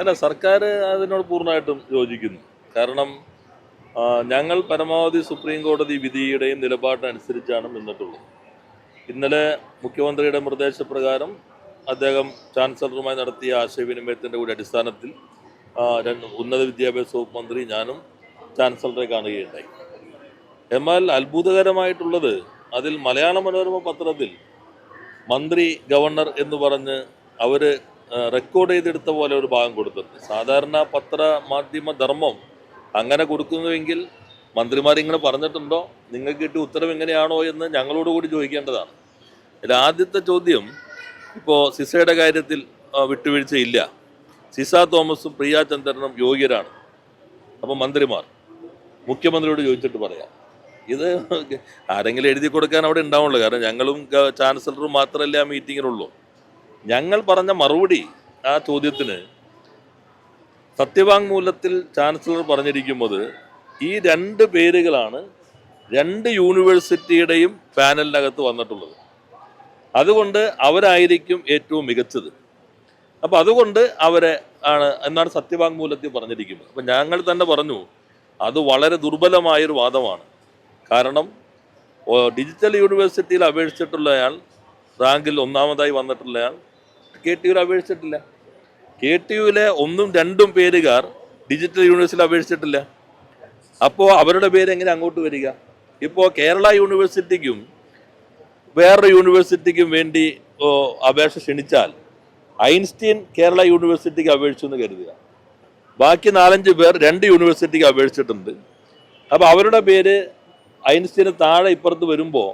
അല്ല സർക്കാർ അതിനോട് പൂർണമായിട്ടും യോജിക്കുന്നു. കാരണം ഞങ്ങൾ പരമാവധി സുപ്രീം കോടതി വിധിയുടെയും നിലപാടിനനുസരിച്ചാണ് നിന്നിട്ടുള്ളത്. ഇന്നലെ മുഖ്യമന്ത്രിയുടെ നിർദ്ദേശപ്രകാരം അദ്ദേഹം ചാൻസലറുമായി നടത്തിയ ആശയവിനിമയത്തിന്റെ കൂടി അടിസ്ഥാനത്തിൽ ഉന്നത വിദ്യാഭ്യാസ വകുപ്പ് മന്ത്രി ഞാനും ചാൻസലറെ കാണുകയുണ്ടായി. എന്നാൽ അത്ഭുതകരമായിട്ടുള്ളത് അതിൽ മലയാള മനോരമ പത്രത്തിൽ മന്ത്രി ഗവർണർ എന്ന് പറഞ്ഞ് അവർ റെക്കോർഡ് ചെയ്തെടുത്ത പോലെ ഒരു ഭാഗം കൊടുത്തിട്ടുണ്ട്. സാധാരണ പത്ര മാധ്യമ ധർമ്മം അങ്ങനെ കൊടുക്കുന്നുവെങ്കിൽ മന്ത്രിമാർ ഇങ്ങനെ പറഞ്ഞിട്ടുണ്ടോ? നിങ്ങൾക്ക് കിട്ടിയ ഉത്തരം എങ്ങനെയാണോ എന്ന് ഞങ്ങളോട് കൂടി ചോദിക്കേണ്ടതാണ്. ഇതിൽ ആദ്യത്തെ ചോദ്യം ഇപ്പോൾ സിസയുടെ കാര്യത്തിൽ വിട്ടുവീഴ്ചയില്ല സിസ തോമസും പ്രിയ ചന്ദ്രനും യോഗ്യരാണ്. അപ്പോൾ മന്ത്രിമാർ മുഖ്യമന്ത്രിയോട് ചോദിച്ചിട്ട് പറയാം. ഇത് ആരെങ്കിലും എഴുതി കൊടുക്കാൻ അവിടെ ഉണ്ടാവുള്ളൂ. കാരണം ഞങ്ങളും ചാൻസലറും മാത്രമല്ലേ ആ മീറ്റിങ്ങിനുള്ളൂ ഞങ്ങൾ പറഞ്ഞ മറുപടി ആ ചോദ്യത്തിന് സത്യവാങ്മൂലത്തിൽ ചാൻസലർ പറഞ്ഞിരിക്കുന്നത് ഈ രണ്ട് പേരുകളാണ് രണ്ട് യൂണിവേഴ്സിറ്റിയുടെയും പാനലിനകത്ത് വന്നിട്ടുള്ളത്. അതുകൊണ്ട് അവരായിരിക്കും ഏറ്റവും മികച്ചത്. അപ്പോൾ അതുകൊണ്ട് അവരെ ആണ് എന്നാണ് സത്യവാങ്മൂലത്തിൽ പറഞ്ഞിരിക്കുന്നത്. അപ്പം ഞങ്ങൾ തന്നെ പറഞ്ഞു അത് വളരെ ദുർബലമായൊരു വാദമാണ്. കാരണം ഡിജിറ്റൽ യൂണിവേഴ്സിറ്റിയിൽ അപേക്ഷിച്ചിട്ടുള്ളയാൾ റാങ്കിൽ ഒന്നാമതായി വന്നിട്ടുള്ളയാൾ കെ ടി യുവിൽ അപേക്ഷിച്ചിട്ടില്ല. കെ ടി യുവിലെ ഒന്നും രണ്ടും പേരുകാർ ഡിജിറ്റൽ യൂണിവേഴ്സിറ്റിയിൽ അപേക്ഷിച്ചിട്ടില്ല. അപ്പോൾ അവരുടെ പേര് എങ്ങനെ അങ്ങോട്ട് വരിക? ഇപ്പോൾ കേരള യൂണിവേഴ്സിറ്റിക്കും വേറൊരു യൂണിവേഴ്സിറ്റിക്കും വേണ്ടി അപേക്ഷ ക്ഷണിച്ചാൽ ഐൻസ്റ്റീൻ കേരള യൂണിവേഴ്സിറ്റിക്ക് അപേക്ഷിച്ചു എന്ന് കരുതുക. ബാക്കി നാലഞ്ച് പേർ രണ്ട് യൂണിവേഴ്സിറ്റിക്ക് അപേക്ഷിച്ചിട്ടുണ്ട്. അപ്പോൾ അവരുടെ പേര് ഐൻസ്റ്റീന് താഴെ ഇപ്പുറത്ത് വരുമ്പോൾ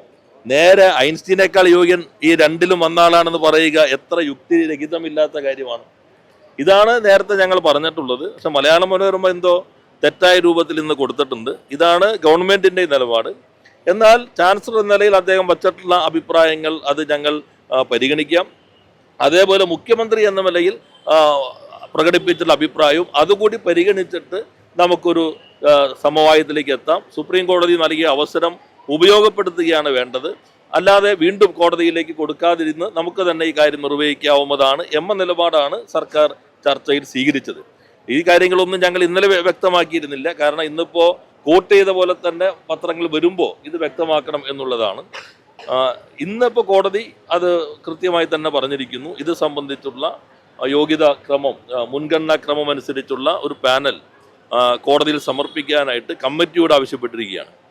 നേരെ ഐൻസ്റ്റീനേക്കാൾ യോഗ്യൻ ഈ രണ്ടിലും വന്ന ആളാണെന്ന് പറയുക എത്ര യുക്തിരഹിതമില്ലാത്ത കാര്യമാണ്. ഇതാണ് നേരത്തെ ഞങ്ങൾ പറഞ്ഞിട്ടുള്ളത്. പക്ഷെ മലയാള മനോരമ എന്തോ തെറ്റായ രൂപത്തിൽ ഇന്ന് കൊടുത്തിട്ടുണ്ട്. ഇതാണ് ഗവൺമെന്റിന്റെ നിലപാട്. എന്നാൽ ചാൻസലർ എന്ന നിലയിൽ അദ്ദേഹം വച്ചിട്ടുള്ള അഭിപ്രായങ്ങൾ അത് ഞങ്ങൾ പരിഗണിക്കാം. അതേപോലെ മുഖ്യമന്ത്രി എന്ന നിലയിൽ പ്രകടിപ്പിച്ചിട്ടുള്ള അഭിപ്രായവും അതുകൂടി പരിഗണിച്ചിട്ട് നമുക്കൊരു സമവായത്തിലേക്ക് എത്താം. സുപ്രീം കോടതി നൽകിയ അവസരം ഉപയോഗപ്പെടുത്തുകയാണ് വേണ്ടത്. അല്ലാതെ വീണ്ടും കോടതിയിലേക്ക് കൊടുക്കാതിരുന്ന് നമുക്ക് തന്നെ ഈ കാര്യം നിർവഹിക്കാവുന്നതാണ് എന്ന നിലപാടാണ് സർക്കാർ ചർച്ചയിൽ സ്വീകരിച്ചത്. ഈ കാര്യങ്ങളൊന്നും ഞങ്ങൾ ഇന്നലെ വ്യ- വ്യക്തമാക്കിയിരുന്നില്ല. കാരണം ഇന്നിപ്പോൾ കോട്ട് ചെയ്ത പോലെ തന്നെ പത്രങ്ങൾ വരുമ്പോൾ ഇത് വ്യക്തമാക്കണം എന്നുള്ളതാണ്. ഇന്നിപ്പോൾ കോടതി അത് കൃത്യമായി തന്നെ പറഞ്ഞിരിക്കുന്നു. ഇത് സംബന്ധിച്ചുള്ള യോഗ്യതാ ക്രമം മുൻഗണനാ ക്രമം അനുസരിച്ചുള്ള ഒരു പാനൽ കോടതിയിൽ സമർപ്പിക്കാനായിട്ട് കമ്മിറ്റിയോട് ആവശ്യപ്പെട്ടിരിക്കുകയാണ്.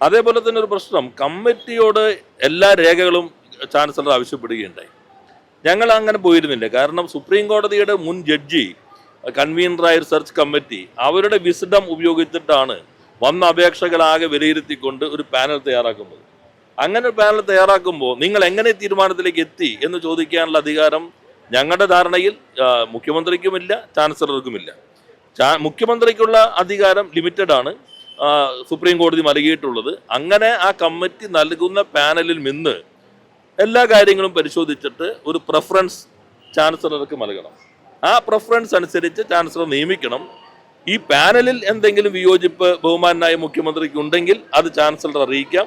അതേപോലെ തന്നെ ഒരു പ്രശ്നം. കമ്മിറ്റിയോട് എല്ലാ രേഖകളും ചാൻസലർ ആവശ്യപ്പെടുകയുണ്ടായി. ഞങ്ങൾ അങ്ങനെ പോയിരുന്നില്ല. കാരണം സുപ്രീം കോടതിയുടെ മുൻ ജഡ്ജി കൺവീനറായ സെർച്ച് കമ്മിറ്റി അവരുടെ വിസിഡം ഉപയോഗിച്ചിട്ടാണ് വന്ന അപേക്ഷകളാകെ വിലയിരുത്തിക്കൊണ്ട് ഒരു പാനൽ തയ്യാറാക്കുന്നത്. അങ്ങനെ ഒരു പാനൽ തയ്യാറാക്കുമ്പോൾ നിങ്ങൾ എങ്ങനെ തീരുമാനത്തിലേക്ക് എത്തി എന്ന് ചോദിക്കാനുള്ള അധികാരം ഞങ്ങളുടെ ധാരണയിൽ മുഖ്യമന്ത്രിക്കുമില്ല ചാൻസലർക്കുമില്ല. മുഖ്യമന്ത്രിക്കുള്ള അധികാരം ലിമിറ്റഡ് ആണ് സുപ്രീം കോടതി നൽകിയിട്ടുള്ളത് അങ്ങനെ ആ കമ്മിറ്റി നൽകുന്ന പാനലിൽ നിന്ന് എല്ലാ കാര്യങ്ങളും പരിശോധിച്ചിട്ട് ഒരു പ്രഫറൻസ് ചാൻസലർക്ക് നൽകണം. ആ പ്രഫറൻസ് അനുസരിച്ച് ചാൻസലർ നിയമിക്കണം. ഈ പാനലിൽ എന്തെങ്കിലും വിയോജിപ്പ് ബഹുമാനായ മുഖ്യമന്ത്രിക്ക് ഉണ്ടെങ്കിൽ അത് ചാൻസലർ അറിയിക്കാം.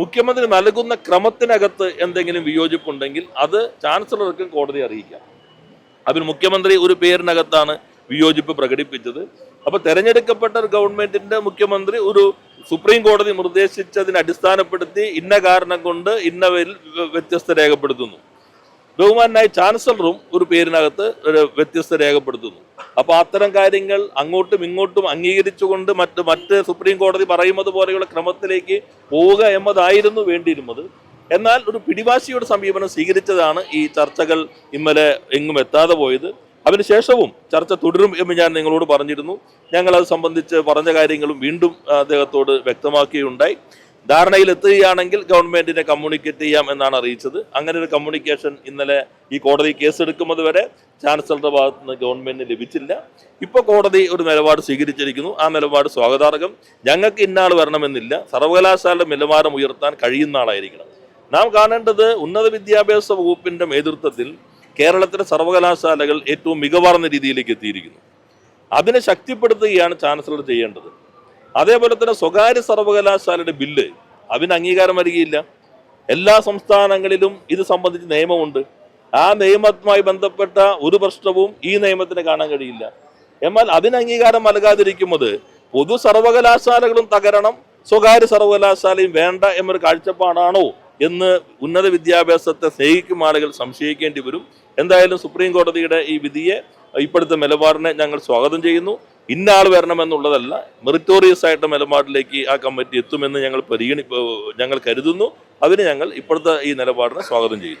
മുഖ്യമന്ത്രി നൽകുന്ന ക്രമത്തിനകത്ത് എന്തെങ്കിലും വിയോജിപ്പുണ്ടെങ്കിൽ അത് ചാൻസലർക്കും കോടതി അറിയിക്കാം. അതിന് മുഖ്യമന്ത്രി ഒരു പേരിനകത്താണ് വിയോജിപ്പ് പ്രകടിപ്പിച്ചത്. അപ്പൊ തെരഞ്ഞെടുക്കപ്പെട്ട ഒരു ഗവൺമെന്റിന്റെ മുഖ്യമന്ത്രി ഒരു സുപ്രീം കോടതി നിർദ്ദേശിച്ചതിനെ അടിസ്ഥാനപ്പെടുത്തി ഇന്ന കാരണം കൊണ്ട് ഇന്നവരിൽ വ്യത്യസ്ത രേഖപ്പെടുത്തുന്നു. ബഹുമാനായ ചാൻസലറും ഒരു പേരിനകത്ത് വ്യത്യസ്ത രേഖപ്പെടുത്തുന്നു. അപ്പൊ അത്തരം കാര്യങ്ങൾ അങ്ങോട്ടും ഇങ്ങോട്ടും അംഗീകരിച്ചുകൊണ്ട് മറ്റ് മറ്റ് സുപ്രീം കോടതി പറയുന്നത് പോലെയുള്ള ക്രമത്തിലേക്ക് പോവുക എന്നതായിരുന്നു വേണ്ടിയിരുന്നത്. എന്നാൽ ഒരു പിടിവാശിയുടെ സമീപനം സ്വീകരിച്ചതാണ് ഈ ചർച്ചകൾ ഇന്നലെ എങ്ങും എത്താതെ പോയത്. അതിനുശേഷവും ചർച്ച തുടരും എന്ന് ഞാൻ നിങ്ങളോട് പറഞ്ഞിരുന്നു. ഞങ്ങൾ അത് സംബന്ധിച്ച് പറഞ്ഞ കാര്യങ്ങളും വീണ്ടും അദ്ദേഹത്തോട് വ്യക്തമാക്കുകയുണ്ടായി ധാരണയിൽ എത്തുകയാണെങ്കിൽ ഗവൺമെന്റിനെ കമ്മ്യൂണിക്കേറ്റ് ചെയ്യാം എന്നാണ് അറിയിച്ചത്. അങ്ങനെ ഒരു കമ്മ്യൂണിക്കേഷൻ ഇന്നലെ ഈ കോടതി കേസെടുക്കുന്നത് വരെ ചാൻസലറുടെ ഭാഗത്ത് നിന്ന് ഗവൺമെന്റിന് ലഭിച്ചില്ല. ഇപ്പോൾ കോടതി ഒരു നിലപാട് സ്വീകരിച്ചിരിക്കുന്നു. ആ നിലപാട് സ്വാഗതാർഹം. ഞങ്ങൾക്ക് ഇന്നാൾ വരണമെന്നില്ല. സർവകലാശാലയുടെ നിലവാരം ഉയർത്താൻ കഴിയുന്ന ആളായിരിക്കണം. നാം കാണേണ്ടത് ഉന്നത വിദ്യാഭ്യാസ വകുപ്പിന്റെ നേതൃത്വത്തിൽ കേരളത്തിലെ സർവകലാശാലകൾ ഏറ്റവും മികവാർന്ന രീതിയിലേക്ക് എത്തിയിരിക്കുന്നു. അതിനെ ശക്തിപ്പെടുത്തുകയാണ് ചാൻസലർ ചെയ്യേണ്ടത്. അതേപോലെ തന്നെ സ്വകാര്യ സർവകലാശാലയുടെ ബില്ല് അതിന് അംഗീകാരം വരികയില്ല എല്ലാ സംസ്ഥാനങ്ങളിലും ഇത് സംബന്ധിച്ച് നിയമമുണ്ട്. ആ നിയമവുമായി ബന്ധപ്പെട്ട ഒരു പ്രശ്നവും ഈ നിയമത്തിന് കാണാൻ കഴിയില്ല. എന്നാൽ അതിന് അംഗീകാരം നൽകാതിരിക്കുന്നത് പൊതു സർവകലാശാലകളും തകരണം സ്വകാര്യ സർവകലാശാലയും വേണ്ട എന്നൊരു കാഴ്ചപ്പാടാണോ എന്ന് ഉന്നത വിദ്യാഭ്യാസത്തെ സ്നേഹിക്കും ആളുകൾ സംശയിക്കേണ്ടി വരും. എന്തായാലും സുപ്രീം കോടതിയുടെ ഈ വിധിയെ ഇപ്പോഴത്തെ നിലപാടിനെ ഞങ്ങൾ സ്വാഗതം ചെയ്യുന്നു. ഇന്നാൾ വരണമെന്നുള്ളതല്ല മെറിറ്റോറിയസ് ആയിട്ട് നിലപാടിലേക്ക് ആ കമ്മിറ്റി എത്തുമെന്ന് ഞങ്ങൾ പരിഗണി ഞങ്ങൾ കരുതുന്നു. അതിന് ഞങ്ങൾ ഇപ്പോഴത്തെ ഈ നിലപാടിനെ സ്വാഗതം ചെയ്യുന്നു.